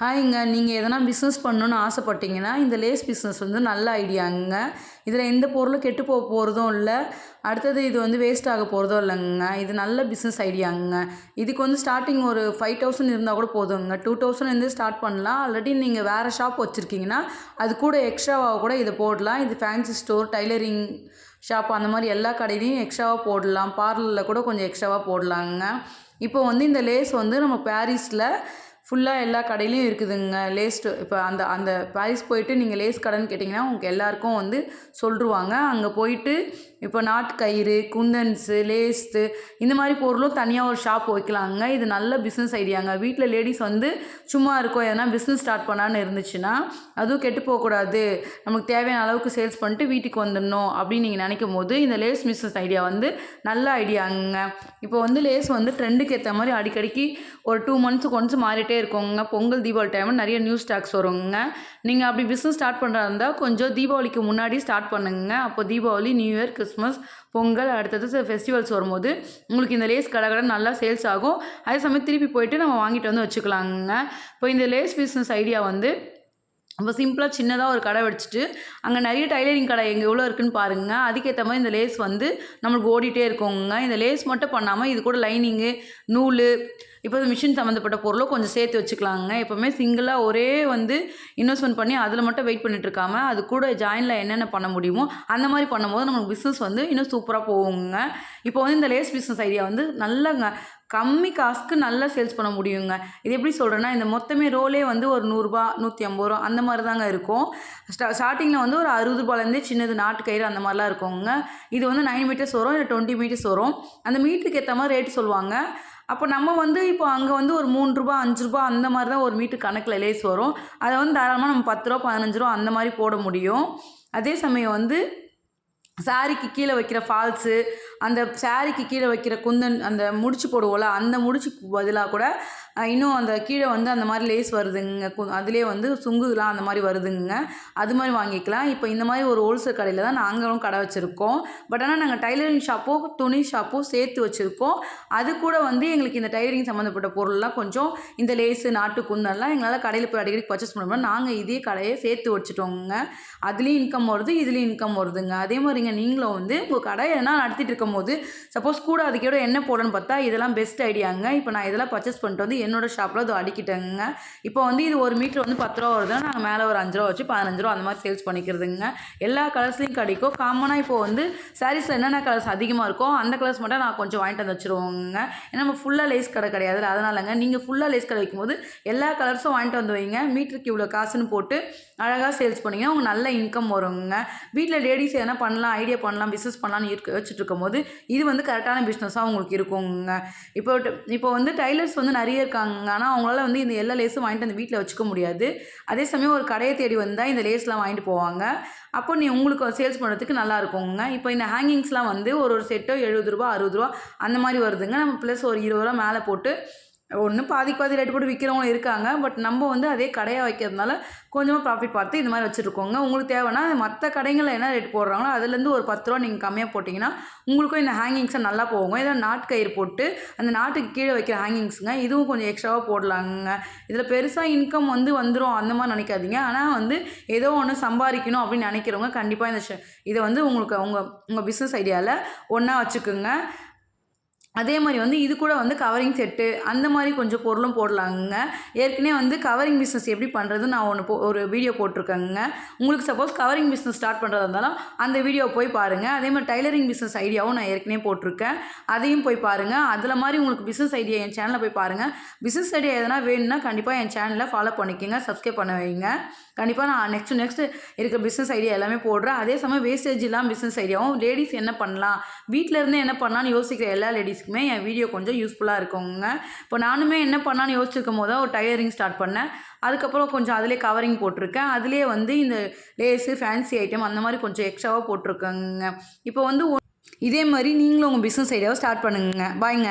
ஹாய்ங்க நீங்கள் எதனா பிஸ்னஸ் பண்ணணுன்னு ஆசைப்பட்டீங்கன்னா இந்த லேஸ் பிஸ்னஸ் வந்து நல்ல ஐடியாங்க இதில் எந்த பொருளும் கெட்டு போக போகிறதும் இல்லை. அடுத்தது இது வந்து வேஸ்ட் ஆக போகிறதும் இல்லைங்க. இது நல்ல பிஸ்னஸ் ஐடியாங்க இதுக்கு வந்து ஸ்டார்டிங் ஒரு ஃபைவ் தௌசண்ட் இருந்தால் கூட போதுங்க. டூ தௌசண்ட் இருந்து ஸ்டார்ட் பண்ணலாம். ஆல்ரெடி நீங்கள் வேறு ஷாப் வச்சுருக்கீங்கன்னா அது கூட எக்ஸ்ட்ராவாக கூட இதை போடலாம். இது ஃபேன்சி ஸ்டோர் டைலரிங் ஷாப் அந்த மாதிரி எல்லா கடையிலையும் எக்ஸ்ட்ராவாக போடலாம். பார்லரில் கூட கொஞ்சம் எக்ஸ்ட்ராவாக போடலாங்க. இப்போ வந்து இந்த லேஸ் வந்து நம்ம பாரிஸில் ஃபுல்லாக எல்லா கடையிலையும் இருக்குதுங்க. லேஸ் இப்போ அந்த அந்த பாரிஸ் போயிட்டு நீங்கள் லேஸ் கடைன்னு கேட்டிங்கன்னா உங்களுக்கு எல்லாருக்கும் வந்து சொல்லிடுவாங்க அங்கே போயிட்டு இப்போ நாட்டு கயிறு குந்தன்ஸு லேஸ்த்து இந்த மாதிரி பொருளும் தனியாக ஒரு ஷாப் வைக்கலாங்க. இது நல்ல பிஸ்னஸ் ஐடியாங்க வீட்டில் லேடிஸ் வந்து சும்மா இருக்கோம் எதனா பிஸ்னஸ் ஸ்டார்ட் பண்ணான்னு இருந்துச்சுன்னா அதுவும் கெட்டு போகக்கூடாது. நமக்கு தேவையான அளவுக்கு சேல்ஸ் பண்ணிட்டு வீட்டுக்கு வந்துடணும் அப்படின்னு நீங்கள் நினைக்கும் போது இந்த லேஸ் பிஸ்னஸ் ஐடியா வந்து நல்ல ஐடியாங்க இப்போ வந்து லேஸ் வந்து ட்ரெண்டுக்கு ஏற்ற மாதிரி அடிக்கடிக்கு ஒரு டூ மந்த்ஸுக்கு ஒன்ஸ் மாறிட்டே இருக்கோங்க. பொங்கல் தீபாவளி டைமில் நிறைய நியூ ஸ்டாக்ஸ் வருங்க. நீங்கள் அப்படி பிஸ்னஸ் ஸ்டார்ட் பண்ணுறா இருந்தால் கொஞ்சம் தீபாவளிக்கு முன்னாடி ஸ்டார்ட் பண்ணுங்க. அப்போ Deepavali new year Christmas Pongal அடுத்தது ஃபெஸ்டிவல்ஸ் வரும்போது உங்களுக்கு இந்த லேஸ் கடை கடை நல்லா சேல்ஸ் ஆகும். அதே சமயம் திருப்பி போயிட்டு நம்ம வாங்கிட்டு வந்து வச்சுக்கலாங்க. இப்போ இந்த லேஸ் பிஸ்னஸ் ஐடியா வந்து நம்ம சிம்பிளாக சின்னதாக ஒரு கடை வச்சுட்டு அங்கே நிறைய டைலரிங் கடை எங்கே எவ்வளோ இருக்குன்னு பாருங்கள் அதுக்கேற்ற மாதிரி இந்த லேஸ் வந்து நம்மளுக்கு ஓடிட்டே இருக்கோங்க. இந்த லேஸ் மட்டும் பண்ணாமல் இது கூட லைனிங்கு நூல் இப்போ மிஷின் சம்மந்தப்பட்ட பொருளும் கொஞ்சம் சேர்த்து வச்சுக்கலாங்க. எப்போவுமே சிங்கிளாக ஒரே வந்து இன்வெஸ்ட்மெண்ட் பண்ணி அதில் மட்டும் வெயிட் பண்ணிட்டு இருக்காம அது கூட ஜாயினில் என்னென்ன பண்ண முடியுமோ அந்த மாதிரி பண்ணும்போது நமக்கு பிஸ்னஸ் வந்து இன்னும் சூப்பராக போகுங்க. இப்போ வந்து இந்த லேஸ் பிஸ்னஸ் ஐடியா வந்து நல்லங்க. கம்மி காசுக்கு நல்லா சேல்ஸ் பண்ண முடியுங்க. இது எப்படி சொல்கிறேன்னா இந்த மொத்தமே ரோலே வந்து ஒரு நூறுரூபா நூற்றி ஐம்பது ரூபா அந்த மாதிரி தாங்க இருக்கும். ஸ்டா ஸ்டார்டிங்கில் வந்து ஒரு அறுபது ரூபாலேருந்தே சின்னது நாட்டு கயிறு அந்த மாதிரிலாம் இருக்குங்க. இது வந்து நைன் மீட்டர்ஸ் வரும் இல்லை டுவெண்ட்டி மீட்டர்ஸ் வரும். அந்த மீட்டருக்கு ஏற்ற மாதிரி ரேட்டு சொல்லுவாங்க. அப்போ நம்ம வந்து இப்போ அங்கே வந்து ஒரு மூணு ரூபா அஞ்சு ரூபா அந்த மாதிரி தான் ஒரு மீட்டு கணக்கில் லேஸ் வரும். அதை வந்து தாராளமாக நம்ம பத்து ரூபா பதினஞ்சு ரூபா அந்த மாதிரி போட முடியும். அதே சமயம் வந்து சாரிக்கு கீழே வைக்கிற ஃபால்ஸு அந்த சாரிக்கு கீழே வைக்கிற குந்தன் அந்த முடிச்சு போடுவோம்ல அந்த முடிச்சுக்கு பதிலாக கூட இன்னும் அந்த கீழே வந்து அந்த மாதிரி லேஸ் வருதுங்க. கு அதுலேயே வந்து சுங்குலாம் அந்த மாதிரி வருதுங்க. அது மாதிரி வாங்கிக்கலாம். இப்போ இந்த மாதிரி ஒரு ஹோல்சேல் கடையில் தான் நாங்களும் கடை வச்சுருக்கோம். பட் ஆனால் நாங்கள் டைலரிங் ஷாப்போ துணி ஷாப்போ சேர்த்து வச்சுருக்கோம். அது கூட வந்து எங்களுக்கு இந்த டைலரிங் சம்மந்தப்பட்ட பொருள்லாம் கொஞ்சம் இந்த லேஸு நாட்டு குந்தன்லாம் எங்களால் கடையில் போய் அடிக்கடி பர்ச்சேஸ் பண்ண முடியும். நாங்கள் இதே கடையை சேர்த்து வச்சுட்டோங்க. அதுலேயும் இன்கம் வருது இதுலேயும் இன்கம் வருதுங்க. அதே மாதிரி மாதிரிங்க நீங்களும் வந்து உங்கள் கடை எதனா நடத்திட்டு இருக்கும் போது சப்போஸ் கூட அதுக்கேட என்ன போடணும்னு பார்த்தா இதெல்லாம் பெஸ்ட் ஐடியாங்க இப்போ நான் இதெல்லாம் பர்ச்சேஸ் பண்ணிட்டு வந்து என்னோட ஷாப்பில் அது அடிக்கிட்டேங்க. இப்போ வந்து இது ஒரு மீட்டர் வந்து பத்து ரூபா வருதுன்னா நாங்கள் மேலே ஒரு அஞ்சு ரூபா வச்சு பதினஞ்சு ரூபா அந்த மாதிரி சேல்ஸ் பண்ணிக்கிறதுங்க. எல்லா கலர்ஸ்லையும் கிடைக்கும். காமனாக இப்போ வந்து சாரீஸில் என்னென்ன கலர்ஸ் அதிகமாக இருக்கோ அந்த கலர்ஸ் மட்டும் நான் கொஞ்சம் வாங்கிட்டு வந்து வச்சுருவோங்க. ஏன்னா நம்ம ஃபுல்லாக லேஸ் கடை கிடையாது அதனாலங்க நீங்கள் ஃபுல்லாக லேஸ் கடை வைக்கும்போது எல்லா கலர்ஸும் வாங்கிட்டு வந்து வைங்க. மீட்டருக்கு இவ்வளோ காசுன்னு போட்டு அழகாக சேல்ஸ் பண்ணிங்கன்னா அவங்க நல்ல இன்கம் வருங்க. வீட்டில் லேடிஸ் எதனா பண்ணலாம் ஐடியா பண்ணலாம் பிஸ்னஸ் பண்ணலாம்னு இருக்க வச்சுட்டு இருக்கும்போது இது வந்து கரெக்டான பிஸ்னஸாக உங்களுக்கு இருக்குங்க. இப்போ இப்போ வந்து டைலர்ஸ் வந்து நிறைய இருக்காங்க. ஆனால் அவங்களால வந்து இந்த எல்லா லேஸும் வாங்கிட்டு வந்து வீட்டில் வச்சுக்க முடியாது. அதே சமயம் ஒரு கடையை தேடி வந்தால் இந்த லேஸ்லாம் வாங்கிட்டு போவாங்க. அப்போ நீ உங்களுக்கு சேல்ஸ் பண்ணுறதுக்கு நல்லா இருக்குங்க. இப்போ இந்த ஹேங்கிங்ஸ்லாம் வந்து ஒரு ஒரு செட்டோ எழுபது ரூபா அறுபது ரூபா அந்த மாதிரி வருதுங்க. நம்ம ப்ளஸ் ஒரு இருபது ரூபா மேலே போட்டு ஒன்று பாதிக்கு பாதி ரேட்டு போட்டு விற்கிறவங்களும் இருக்காங்க. பட் நம்ம வந்து அதே கடையாக வைக்கிறதுனால கொஞ்சமாக ப்ராஃபிட் பார்த்து இந்த மாதிரி வச்சுருக்கோங்க உங்களுக்கு தேவைன்னா மற்ற கடைகளில் என்ன ரேட் போடுறாங்களோ அதுலேருந்து ஒரு பத்து ரூபா நீங்கள் கம்மியாக போட்டிங்கன்னா உங்களுக்கும் இந்த ஹேங்கிங்ஸை நல்லா போகும் இதில் நாட்கயிறு போட்டு அந்த நாட்டுக்கு கீழே வைக்கிற ஹேங்கிங்ஸுங்க இதுவும் கொஞ்சம் எக்ஸ்ட்ராவாக போடலாங்க. இதில் பெருசாக இன்கம் வந்து வந்துடும் அந்த மாதிரி நினைக்காதீங்க. ஆனால் வந்து ஏதோ ஒன்று சம்பாதிக்கணும் அப்படின்னு நினைக்கிறவங்க கண்டிப்பாக இந்த இதை வந்து உங்களுக்கு உங்கள் உங்கள் பிஸ்னஸ் ஐடியாவில் ஒன்றா வச்சுக்கோங்க. அதே மாதிரி வந்து இது கூட வந்து கவரிங் செட்டு அந்த மாதிரி கொஞ்சம் பொருளும் போடலாங்க ஏற்கனவே வந்து கவரிங் பிஸ்னஸ் எப்படி பண்ணுறது நான் ஒன்று போ ஒரு வீடியோ போட்டிருக்கேங்க. உங்களுக்கு சப்போஸ் கவரிங் பிஸ்னஸ் ஸ்டார்ட் பண்ணுறதா இருந்தாலும் அந்த வீடியோ போய் பாருங்கள் அதே மாதிரி டைலரிங் பிஸ்னஸ் ஐடியாவும் நான் ஏற்கனவே போட்டிருக்கேன். அதையும் போய் பாருங்கள் அதில் மாதிரி உங்களுக்கு பிஸ்னஸ் ஐடியா என் சேனலில் போய் பாருங்கள் பிஸ்னஸ் ஐடியா எதனா வேணும்னா கண்டிப்பாக என் சேனலில் ஃபாலோ பண்ணிக்கோங்க. சப்ஸ்கிரைப் பண்ண வைங்க. கண்டிப்பாக நான் நெக்ஸ்ட் நெக்ஸ்ட் இருக்க பிஸ்னஸ் ஐடியா எல்லாமே போடுறேன். அதே சமயம் வேஸ்டேஜ் இல்லாமல் பிஸ்னஸ் ஐடியாவும் லேடிஸ் என்ன பண்ணலாம்? வீட்டிலேருந்து என்ன பண்ணலாம்னு யோசிக்கிற எல்லா லேடிஸ்க்குமே என் வீடியோ கொஞ்சம் யூஸ்ஃபுல்லாக இருக்குங்க. இப்போ நானுமே என்ன பண்ணான்னு யோசிச்சிருக்கும் போது ஒரு டயரிங் ஸ்டார்ட் பண்ணேன். அதுக்கப்புறம் கொஞ்சம் அதிலே கவரிங் போட்டிருக்கேன். அதிலே வந்து இந்த லேஸு ஃபேன்சி ஐட்டம் அந்த மாதிரி கொஞ்சம் எக்ஸ்ட்ராவாக போட்டிருக்கேங்க. இப்போ வந்து இதே மாதிரி நீங்களும் உங்கள் பிஸ்னஸ் ஐடியாவை ஸ்டார்ட் பண்ணுங்க. பாய்ங்க